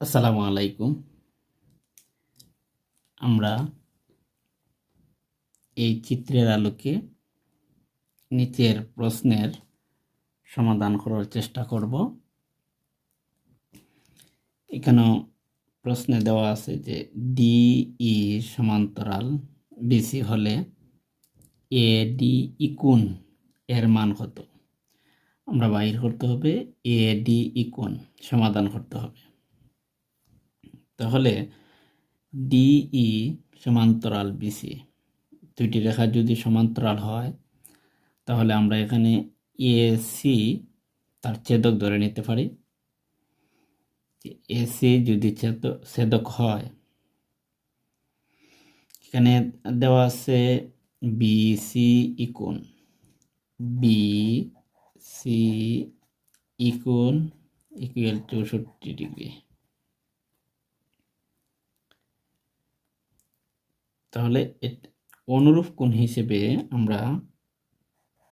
আসসালামু আলাইকুম। আমরা এই চিত্রের আলোকে নিচের প্রশ্নের সমাধান করার চেষ্টা করব। এখানেও প্রশ্নে দেওয়া আছে যে ডিই সমান্তরাল বিসি হলে এ ডি ইকুন এর মান কত? আমরা বাইর করতে হবে এ ডি ইকুন সমাধান করতে হবে। তাহলে ডিই সমান্তরাল বিসি, দুইটি রেখা যদি সমান্তরাল হয়, তাহলে আমরা এখানে এসি তার ছেদক ধরে নিতে পারি। এসি যদি ছেদ- ছেদক হয়, এখানে দেওয়া আছে বিসি ইকুন বি সি ইকুন ইকুয়াল চৌষট্টি ডিগ্রি। তাহলে অনুরূপ কোণ হিসেবে আমরা